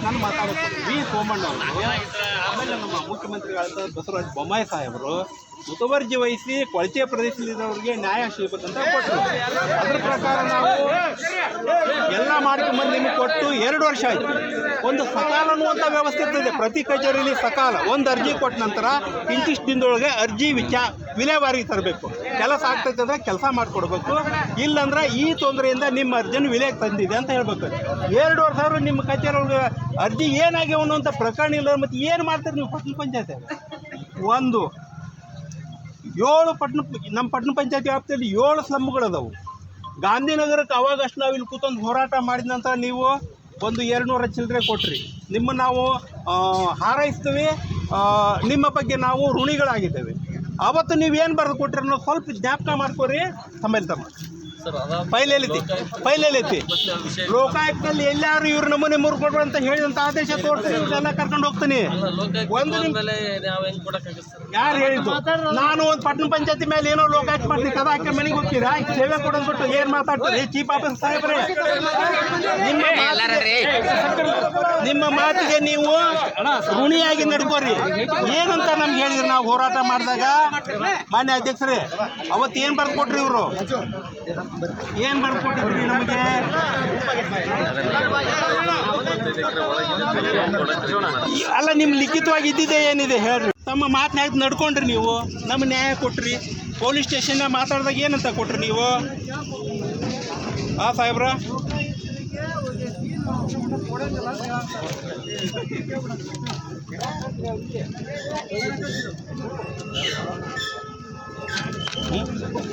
ನಾನು ಮಾತಾಡೋದು ವಿ ಸೋಮಣ್ಣ ಅವರು ಆಮೇಲೆ ನಮ್ಮ ಮುಖ್ಯಮಂತ್ರಿಗಳಾದ ಬಸವರಾಜ ಬೊಮ್ಮಾಯಿ ಸಾಹೇಬರು ಮುತುವರ್ಜಿ ವಹಿಸಿ ಕೊಳಚೆ ಪ್ರದೇಶದವರಿಗೆ ನ್ಯಾಯ ಸಿಗಬೇಕಂತ ಕೊಟ್ಟರು. ಅದ್ರ ಪ್ರಕಾರ ನಾವು ಎಲ್ಲ ಮಾಡ್ಕೊಂಬಂದು ನಿಮಗೆ ಕೊಟ್ಟು ಎರಡು ವರ್ಷ ಆಯಿತು. ಒಂದು ಸಕಾಲ ಅನ್ನುವಂಥ ವ್ಯವಸ್ಥೆ ಇರ್ತದೆ. ಪ್ರತಿ ಕಚೇರಿಯಲ್ಲಿ ಸಕಾಲ. ಒಂದು ಅರ್ಜಿ ಕೊಟ್ಟ ನಂತರ ಇಂತಿಷ್ಟು ದಿನದೊಳಗೆ ಅರ್ಜಿ ವಿಚಾರ ವಿಲೇವಾರಿಗೆ ತರಬೇಕು. ಕೆಲಸ ಆಗ್ತೈತೆ ಅಂದರೆ ಕೆಲಸ ಮಾಡಿಕೊಡ್ಬೇಕು. ಇಲ್ಲಂದ್ರೆ ಈ ತೊಂದರೆಯಿಂದ ನಿಮ್ಮ ಅರ್ಜಿನ ವಿಲೇಗೆ ತಂದಿದೆ ಅಂತ ಹೇಳ್ಬೇಕು. ಎರಡು ವರ್ಷ ಆದ್ರೂ ನಿಮ್ಮ ಕಚೇರಿ ಒಳಗೆ ಅರ್ಜಿ ಏನಾಗ್ಯಾವ ಅನ್ನುವಂಥ ಪ್ರಕರಣ ಇಲ್ಲ ಮತ್ತು ಏನು ಮಾಡ್ತೀರಿ ನೀವು ಪಟ್ಟಣ ಪಂಚಾಯತ್ ಒಂದು ಏಳು ಪಟ್ಟಣ, ನಮ್ಮ ಪಟ್ಟಣ ಪಂಚಾಯತಿ ವ್ಯಾಪ್ತಿಯಲ್ಲಿ ಏಳು ಸ್ಲಮ್ಗಳದಾವು ಗಾಂಧಿನಗರಕ್ಕೆ ಅವಾಗಷ್ಟು ನಾವು ಇಲ್ಲಿ ಕೂತೊಂದು ಹೋರಾಟ ಮಾಡಿದ ನಂತರ ನೀವು ಒಂದು ಎರಡುನೂರ ಚಿಲ್ಲರೆ ಕೊಟ್ರಿ. ನಿಮ್ಮ ನಾವು ಹಾರೈಸ್ತೀವಿ ನಿಮ್ಮ ಬಗ್ಗೆ ನಾವು ಋಣಿಗಳಾಗಿದ್ದೇವೆ. ಅವತ್ತು ನೀವೇನು ಬರೆದು ಕೊಟ್ಟಿರೋ ಸ್ವಲ್ಪ ಜ್ಞಾಪಕ ಮಾಡ್ಕೊರಿ, ತಮ್ಮ ತಮ್ಮ. ಸರ್ ಎಲ್ಲಿ ಫೈಲ್ ಎಲ್ಲಿ ವಿಷಯ ಲೋಕಾಯುಕ್ತದಲ್ಲಿ ಎಲ್ಲಾರು ಇವ್ರ ನಮೂನೆ ಮೂರು ಕೊಡ್ರಿ ಅಂತ ಹೇಳಿದಂತ ಆದೇಶ ತೋರಿಸಿ ಇವ್ರನ್ನೆಲ್ಲ ಕರ್ಕೊಂಡು ಹೋಗ್ತೀನಿ. ಒಂದು ಯಾರು ಹೇಳಿದ್ದು? ನಾನು ಒಂದು ಪಟ್ಟಣ ಪಂಚಾಯತಿ ಮೇಲೆ ಏನೋ ಲೋಕಾಯುಕ್ತ ಮಾಡ್ತೀನಿ ಕದ ಹಾಕಿ ಮನೆಗೆ ಹೋಗ್ತೀರಾ? ಸೇವೆ ಕೊಡೋದು ಬಿಟ್ಟು ಏನ್ ಮಾತಾಡ್ತೀರಿ? ಚೀಫ್ ಆಫೀಸ್ ಸಾಹೇಬ್ರೆ ನಿಮ್ಮ ಮಾತಿಗೆ- ನಿಮ್ಮ ಮಾತಿಗೆ ನೀವು ಋಣಿಯಾಗಿ ನಡ್ಕೋರಿ. ಏನಂತ ನಮ್ಗೆ ಹೇಳಿದ್ರಿ ನಾವು ಹೋರಾಟ ಮಾಡಿದಾಗ? ಮಾನ್ಯ ಅಧ್ಯಕ್ಷರೇ ಅವತ್ತು ಏನು ಬರ್ದು ಕೊಟ್ರಿ ಇವರು? ಏನ್ ಬರ್ದು ಕೊಟ್ಟಿದ್ರಿ ನಮಗೆ? ಅಲ್ಲ, ನಿಮ್ ಲಿಖಿತವಾಗಿ ಇದ್ದಿದೆ ಏನಿದೆ ಹೇಳ್ರಿ. ತಮ್ಮ ಮಾತನಾಡಿ ನಡ್ಕೊಂಡ್ರಿ ನೀವು. ನಮ್ಮ ನ್ಯಾಯ ಕೊಟ್ರಿ. ಪೊಲೀಸ್ ಸ್ಟೇಷನ್ ಮಾತಾಡ್ದಾಗ ಏನಂತ ಕೊಟ್ರಿ ನೀವು? ಆ, ಸಾಹೇಬ್ರ?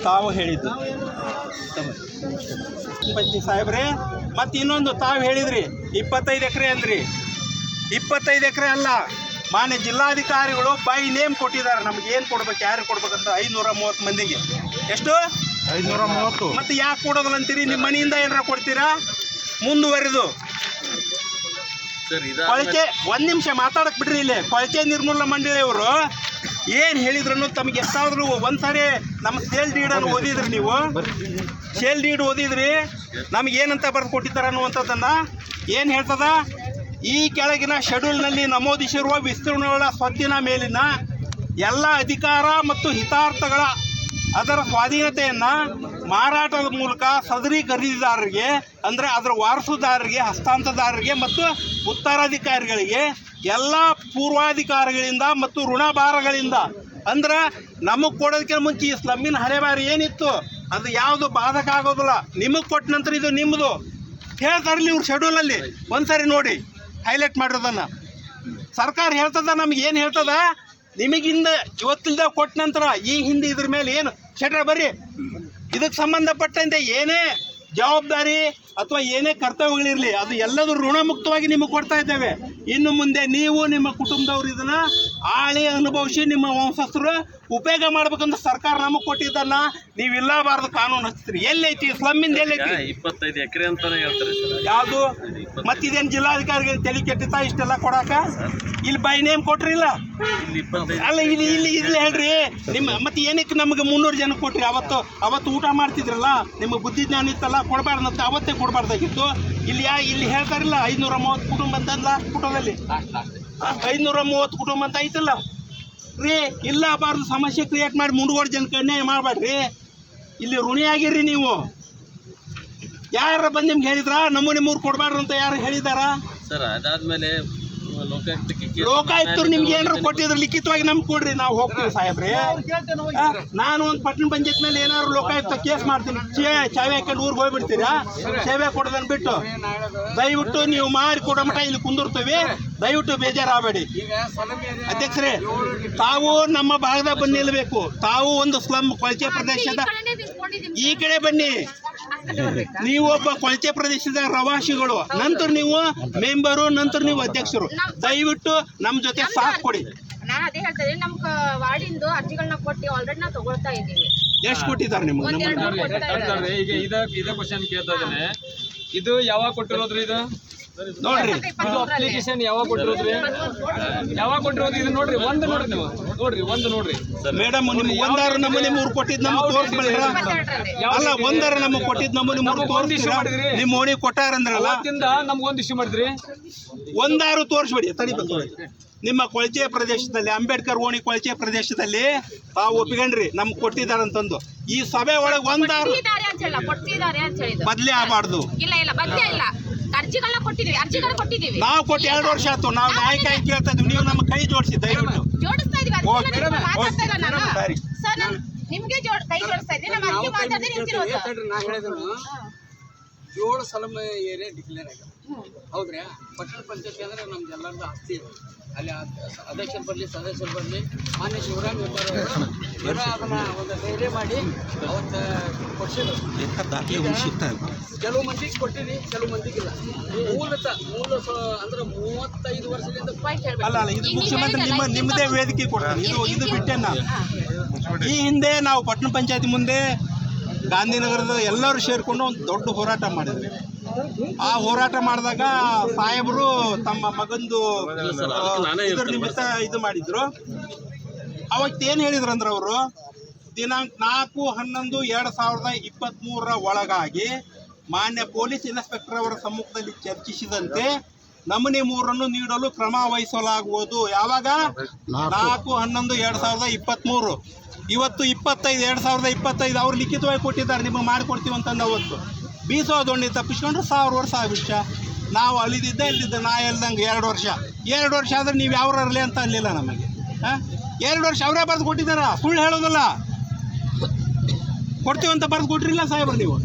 ತಾವು ಹೇಳಿದ್ದು. ಪಂಚಿ ಸಾಹೇಬ್ರೆ ಮತ್ತೆ ಇನ್ನೊಂದು ತಾವು ಹೇಳಿದ್ರಿ ಇಪ್ಪತ್ತೈದು ಎಕರೆ ಅಂದ್ರಿ. ಇಪ್ಪತ್ತೈದು ಎಕರೆ ಅಲ್ಲ ಮಾನ್ಯ ಜಿಲ್ಲಾಧಿಕಾರಿಗಳು ಬೈ ನೇಮ್ ಕೊಟ್ಟಿದ್ದಾರೆ. ನಮ್ಗೆ ಏನು ಕೊಡ್ಬೇಕು ಯಾರು ಕೊಡ್ಬೇಕಂತ ಐನೂರ ಮೂವತ್ತು ಮಂದಿಗೆ. ಎಷ್ಟು? ಐನೂರ ಮೂವತ್ತು. ಮತ್ತೆ ಯಾಕೆ ಕೊಡೋದಿಲ್ಲ ಅಂತೀರಿ? ನಿಮ್ಮ ಮನೆಯಿಂದ ಏನಾರ ಕೊಡ್ತೀರಾ? ಮುಂದುವರೆದು. ಸರ್ ಇದ ಕೊಳಚೆ ಒಂದ್ ನಿಮಿಷ ಮಾತಾಡಕ್ ಬಿಡ್ರಿ ಇಲ್ಲಿ. ಕೊಳಚೆ ನಿರ್ಮೂಲನಾ ಮಂಡಳಿಯವರು ಏನ್ ಹೇಳಿದ್ರು ತಮಗೆ ಎಷ್ಟಾದ್ರು ಒಂದ್ಸಾರಿ ನಮ್ಮ ಸೇಲ್ ಡೀಡ್ ಅನ್ನು ಓದಿದ್ರಿ ನೀವು. ಸೇಲ್ ಡೀಡ್ ಓದಿದ್ರಿ. ನಮ್ಗೆ ಏನಂತ ಬರ್ದು ಕೊಟ್ಟಿದ್ದಾರೆ ಅನ್ನುವಂಥದ್ದನ್ನ ಏನು ಹೇಳ್ತದ? ಈ ಕೆಳಗಿನ ಶೆಡ್ಯೂಲ್ನಲ್ಲಿ ನಮೂದಿಸಿರುವ ವಿಸ್ತೀರ್ಣಗಳ ಸ್ವತ್ತಿನ ಮೇಲಿನ ಎಲ್ಲ ಅಧಿಕಾರ ಮತ್ತು ಹಿತಾರ್ಥಗಳ ಅದರ ಸ್ವಾಧೀನತೆಯನ್ನ ಮಾರಾಟದ ಮೂಲಕ ಸದರಿ ಖರೀದಿದಾರರಿಗೆ, ಅಂದ್ರೆ ಅದರ ವಾರಸುದಾರರಿಗೆ, ಹಸ್ತಾಂತರದಾರರಿಗೆ ಮತ್ತು ಉತ್ತರಾಧಿಕಾರಿಗಳಿಗೆ, ಎಲ್ಲ ಪೂರ್ವಾಧಿಕಾರಿಗಳಿಂದ ಮತ್ತು ಋಣಭಾರಗಳಿಂದ ಅಂದ್ರೆ ನಮಗೆ ಕೊಡೋದಕ್ಕೆ ಮುಂಚೆ ಈ ಸ್ಲಮ್ಮಿನ ಹಳೆಬಾರಿ ಏನಿತ್ತು, ಅದು ಯಾವುದು ಬಾಧಕ ಆಗೋದಿಲ್ಲ. ನಿಮಗೆ ಕೊಟ್ಟ ನಂತರ ಇದು ನಿಮ್ಮದು ಹೇಳ್ತಾರಲ್ಲ ಇವ್ರ ಶೆಡ್ಯೂಲಲ್ಲಿ ಒಂದ್ಸರಿ ನೋಡಿ ಹೈಲೈಟ್ ಮಾಡಿರೋದನ್ನ. ಸರ್ಕಾರ ಹೇಳ್ತದ, ನಮ್ಗೆ ಏನು ಹೇಳ್ತದ? ನಿಮಗಿಂದ ಇವತ್ತಿಲ್ದ ಕೊಟ್ಟ ನಂತರ, ಈ ಹಿಂದೆ ಇದ್ರ ಮೇಲೆ ಏನು? ಶೆಟ್ರ, ಬರ್ರಿ. ಇದಕ್ಕೆ ಸಂಬಂಧಪಟ್ಟಂತೆ ಏನೇ ಜವಾಬ್ದಾರಿ ಅಥವಾ ಏನೇ ಕರ್ತವ್ಯಗಳಿರಲಿ, ಅದು ಎಲ್ಲದೂ ಋಣಮುಕ್ತವಾಗಿ ನಿಮಗೆ ಕೊಡ್ತಾ ಇದ್ದೇವೆ. ಇನ್ನು ಮುಂದೆ ನೀವು ನಿಮ್ಮ ಕುಟುಂಬದವರು ಇದನ್ನ ಆಳಿ ಅನುಭವಿಸಿ ನಿಮ್ಮ ವಂಶಸ್ಥರು ಉಪಯೋಗ ಮಾಡ್ಬೇಕಂತ ಸರ್ಕಾರ ನಮಗೆ ಕೊಟ್ಟಿದ್ದನ್ನ ನೀವು ಇಲ್ಲಬಾರ್ದು ಕಾನೂನು ಹಚ್ತೀರಿ ಎಲ್ಲೈತಿ ಸ್ಲಮ್ಮಿಂದ ಎಲ್ಲೈತಿ ಇಪ್ಪತ್ತೈದು ಎಕರೆ ಅಂತಾನೆ ಹೇಳ್ತಾರೆ ಯಾವುದು? ಮತ್ತಿದೇನು ಜಿಲ್ಲಾಧಿಕಾರಿಗೆ ತಲೆ ಕೆಟ್ಟಿತಾ ಇಷ್ಟೆಲ್ಲ ಕೊಡಾಕ? ಇಲ್ಲಿ ಬೈ ನೇಮ್ ಕೊಟ್ರಿಲ್ಲ ಅಲ್ಲ ಇಲ್ಲಿ ಇಲ್ಲಿ ಇಲ್ಲಿ ಹೇಳ್ರಿ. ನಿಮ್ಮ ಮತ್ತೆ ಏನಕ್ಕೆ ನಮಗೆ ಮುನ್ನೂರು ಜನ ಕೊಟ್ರಿ? ಅವತ್ತು ಅವತ್ತು ಊಟ ಮಾಡ್ತಿದ್ರಲ್ಲ ನಿಮಗೆ ಬುದ್ಧಿ ಜ್ಞಾನ ಇತ್ತಲ್ಲ ಕೊಡಬಾರ್ದಂತ ಅವತ್ತೇ ಕೊಡಬಾರ್ದಾಗಿತ್ತು. ಇಲ್ಲಿ ಯಾ ಇಲ್ಲಿ ಹೇಳ್ತಾರಿಲ್ಲ ಐನೂರ ಮೂವತ್ತು ಕುಟುಂಬ ಅಂತ ಲಾಸ್ಟ್. ಐನೂರ ಮೂವತ್ತು ಕುಟುಂಬ ಅಂತ ಐತಲ್ಲ? ರೀ, ಇಲ್ಲ ಬಾರ್ದು ಸಮಸ್ಯೆ ಕ್ರಿಯೇಟ್ ಮಾಡಿ ಮುಂದುವರೆ ಜನ ಅನ್ಯಾಯ ಮಾಡಬೇಡ್ರಿ. ಇಲ್ಲಿ ಋಣಿಯಾಗಿರ್ರಿ ನೀವು. ಯಾರ ಬಂದು ನಿಮ್ಗೆ ಹೇಳಿದ್ರ? ನಮೂನೆ ಮೂರು ಕೊಡಬಾರ್ದು ಅಂತ ಯಾರು ಹೇಳಿದಾರ ಸರ್, ಅದಾದ್ಮೇಲೆ ಲೋಕಾಯುಕ್ತರು ನಿಮ್ಗೆ ಏನಾರು ಕೊಟ್ಟಿದ್ರು ಲಿಖಿತವಾಗಿ ನಮ್ಗೆ ಕೊಡ್ರಿ ನಾವು ಹೋಗ್ತೀವಿ ಸಾಹೇಬ್ರೆ. ನಾನು ಒಂದು ಪಟ್ಟಣ ಪಂಚಾಯತ್ ಮೇಲೆ ಏನಾದ್ರು ಲೋಕಾಯುಕ್ತ ಕೇಸ್ ಮಾಡ್ತೀನಿ. ಚೇ ಚಾವೆ ಹಾಕೊಂಡು ಊರಿಗೆ ಹೋಗ್ಬಿಡ್ತೀರಾ? ಸೇವೆ ಕೊಡೋದನ್ನ ಬಿಟ್ಟು. ದಯವಿಟ್ಟು ನೀವು ಮಾರಿ ಕೊಡೋ ಮಠ ಇಲ್ಲಿ ಕುಂದಿರ್ತೀವಿ. ದಯವಿಟ್ಟು ಬೇಜಾರಾಗಬೇಡಿ. ಅಧ್ಯಕ್ಷರೇ ತಾವು ನಮ್ಮ ಭಾಗದಾಗ ಬಂದು ನಿಲ್ಬೇಕು. ತಾವು ಒಂದು ಸ್ಲಮ್ ಕೊಳಚೆ ಪ್ರದೇಶದ ಈ ಕಡೆ ಬನ್ನಿ. ನೀವು ಒಬ್ಬ ಕೊಳಚೆ ಪ್ರದೇಶದ ಪ್ರವಾಸಿಗಳು ನಂತರ ನೀವು ಮೆಂಬರು ನಂತರ ನೀವು ಅಧ್ಯಕ್ಷರು. ದಯವಿಟ್ಟು ನಮ್ಮ ಜೊತೆ ಸಾಥ್ ಕೊಡಿ. ನಾನು ಅದೇ ಹೇಳ್ತೇನೆ ನಮ್ಮ ನಮ್ ವಾರ್ಡಿಂದು ಅರ್ಜಿಗಳನ್ನ ಕೊಟ್ಟು ಆಲ್ರೆಡಿ ನಾವು ತಗೊಳ್ತಾ ಇದ್ದೀವಿ. ಎಷ್ಟು ಕೊಟ್ಟಿದ್ದಾರೆ ನಿಮ್ಗೆ? ಈಗ ಇದ ಇದ ಕ್ವಶನ್ ಕೇಳ್ತಾ ಇದ್ದೇನೆ. ಇದು ಯಾವಾಗ ಕೊಟ್ಟಿರೋದ್ರಿ ಇದು? ನೋಡ್ರಿ ಇದು ಅಪ್ಲಿಕೇಶನ್ ಯಾವಾಗ ಕೊಟ್ಟಿರೋದ್ರಿ? ಯಾವಾಗ ಕೊಟ್ಟಿರೋದು? ಇದು ನೋಡ್ರಿ ಒಂದು ನೋಡ್ರಿ ನೀವು. ನೋಡ್ರಿ ಒಂದು ನೋಡ್ರಿ. ಮೇಡಮ್ ನಿಮ್ಗೆ ಒಂದಾರ ನಮ್ಮಲ್ಲಿ ಮೂರು ಕೊಟ್ಟಿದ್ ನಮ್ಗೆ ತೋರಿಸ್ಬೇಡ್ರ ಅಲ್ಲ. ಒಂದಾರ ನಮಗೆ ಕೊಟ್ಟಿದ್ ನಮ್ಮಲ್ಲಿ ಮೂರು ಮಾಡಿದ್ರಿ. ನಿಮ್ಮ ಓಣಿ ಕೊಟ್ಟಾರಂದ್ರಲ್ಲ? ನಮ್ಗೆ ನಮ್ಗೊಂದು ಇಶ್ಯೂ ಮಾಡಿದ್ರಿ. ಒಂದಾರು ತೋರಿಸ್ಬೇಡಿ ತಡಿ ನಿಮ್ಮ ಕೊಳಚೆ ಪ್ರದೇಶದಲ್ಲಿ ಅಂಬೇಡ್ಕರ್ ಓಣಿ ಕೊಳಚೆ ಪ್ರದೇಶದಲ್ಲಿ ತಾವು ಒಪ್ಪಿಕೊಂಡ್ರಿ ನಮ್ಗೆ ಕೊಟ್ಟಿದ್ದಾರಂತಂದು. ಈ ಸಭೆ ಒಳಗೆ ಒಂದಾರು ಬದ್ಲಿ ಅಂತ ಹೇಳ ಕೊಟ್ಟಿದ್ದಾರೆ ಅಂತ ಹೇಳಿದ್ರು ಬದಲೇ ಆಗಬಾರ್ದು. ಇಲ್ಲ ಇಲ್ಲ ಬದ್ಲೇ ಇಲ್ಲ. ಅರ್ಜಿಗಳನ್ನ ಕೊಟ್ಟಿದ್ದೀವಿ ಅರ್ಜಿಗಳನ್ನ ಕೊಟ್ಟಿದ್ದೀವಿ. ನಾವು ಕೊಟ್ಟು ಎರಡು ವರ್ಷ ಆಯ್ತು ನಾವು ನ್ಯಾಯ ಕಾಯಿ ಕೇಳ್ತಾ ಇದ್ವಿ ನೀವು ನಮ್ಮ ಕೈ ಜೋಡಿಸಿ ದಯವಿಟ್ಟು. ಜೋಡಿಸ್ತಾ ಇದೀವಿ ಓಕೆ. ನಾನು ಮಾತಾಡ್ತಾ ಇಲ್ಲ ನಾನು ಸರ್ ನಾನು ನಿಮ್ಗೆ ಜೋಡ್ ಕೈ ಜೋಡಿಸ್ತಾ ಇದ್ದೀನಿ. ನಮ್ಮ ಅರ್ಜಿ ಮಾತಾಡದೆ ನಿಂತಿರೋದು. ಜೋಡ ನಾ ಹೇಳಿದ್ರು ಏಳು ಸಲಮ ಏರಿಯಾ ಡಿಕ್ಲೇರ್ ಆಗ್ಯಾವ ಹೌದ್ರಾ? ಪಟ್ಟಣ ಪಂಚಾಯತಿ ಅಂದ್ರೆ ನಮ್ದು ಎಲ್ಲರದ್ದು ಆಸ್ತಿ ಇದೆ ಅಲ್ಲಿ ಅಧ್ಯಕ್ಷರು ಬರಲಿ ಸದಸ್ಯರು ಬರಲಿ ಮಾನ್ಯ ಶಿವರಾಮ್ ಅದನ್ನ ಒಂದು ಧೈರ್ಯ ಮಾಡಿ ಅವತ್ತು ಕೆಲವು ಮಂದಿಗೆ ಕೊಟ್ಟಿರಿ ಕೆಲವು ಮಂದಿಗಿಲ್ಲ ಮೂಲತ ಮೂಲ ಅಂದ್ರೆ ಮೂವತ್ತೈದು ವರ್ಷದಿಂದ ಅಲ್ಲ ಅಲ್ಲ ಇದು ಮುಖ್ಯಮಂತ್ರಿ ನಿಮ್ಮ ನಿಮ್ಮದೇ ವೇದಿಕೆ ಕೊಡ್ತಾರೆ ಇದು ಇದು ಇದು- ಬಿಟ್ಟೆ ನಾವು ಈ ಹಿಂದೆ ನಾವು ಪಟ್ಟಣ ಪಂಚಾಯತಿ ಮುಂದೆ ಗಾಂಧಿನಗರದ ಎಲ್ಲರೂ ಸೇರಿಕೊಂಡು ಒಂದು ದೊಡ್ಡ ಹೋರಾಟ ಮಾಡಿದ್ವಿ. ಆ ಹೋರಾಟ ಮಾಡಿದಾಗ ಸಾಹೇಬರು ತಮ್ಮ ಮಗಂದು ಇದ್ರ ನಿಮಿತ್ತ ಇದು ಮಾಡಿದ್ರು. ಅವತ್ತು ಏನು ಹೇಳಿದ್ರು ಅಂದ್ರೆ ಅವರು ದಿನಾಂಕ ನಾಲ್ಕು ಹನ್ನೊಂದು ಎರಡು ಸಾವಿರದ ಇಪ್ಪತ್ತ್ಮೂರರ ಒಳಗಾಗಿ ಮಾನ್ಯ ಪೊಲೀಸ್ ಇನ್ಸ್ಪೆಕ್ಟರ್ ಅವರ ಸಮ್ಮುಖದಲ್ಲಿ ಚರ್ಚಿಸಿದಂತೆ ನಮೂನೆ ಮೂರನ್ನು ನೀಡಲು ಕ್ರಮ ವಹಿಸಲಾಗುವುದು. ಯಾವಾಗ? ನಾಲ್ಕು. ಹನ್ನೊಂದು ಎರಡು ಸಾವಿರದ ಇಪ್ಪತ್ತ್ಮೂರು ಇವತ್ತು ಇಪ್ಪತ್ತೈದು ಎರಡು ಸಾವಿರದ ಇಪ್ಪತ್ತೈದು ಅವ್ರು ಲಿಖಿತವಾಗಿ ಕೊಟ್ಟಿದ್ದಾರೆ ನಿಮಗೆ ಮಾಡಿಕೊಡ್ತೀವಿ ಅಂತಂದು ಅವತ್ತು. ಬೀಸೋ ದೊಣ್ಣೆ ತಪ್ಪಿಸ್ಕೊಂಡ್ರೆ ಸಾವಿರ ವರ್ಷ ಆಗಿಬಿಟ್ಟ ನಾವು ಅಲ್ಲಿದ್ದ ಇಲ್ಲಿದ್ದ ನಾ ಹೇಳ್ದಂಗೆ ಎರಡು ವರ್ಷ. ಎರಡು ವರ್ಷ ಆದ್ರೆ ನೀವು ಯಾವ್ರಲ್ಲಿ ಅಂತ ಅಲ್ಲಿಲ್ಲ ನಮಗೆ. ಹಾಂ? ಎರಡು ವರ್ಷ ಅವರೇ ಬರೆದು ಕೊಟ್ಟಿದ್ದಾರ? ಸುಳ್ಳು ಹೇಳೋದಲ್ಲ. ಕೊಡ್ತೀವಿ ಅಂತ ಬರೆದು ಕೊಟ್ಟಿರಲಿಲ್ಲ ಸಾಹೇಬ್ರು ನೀವು.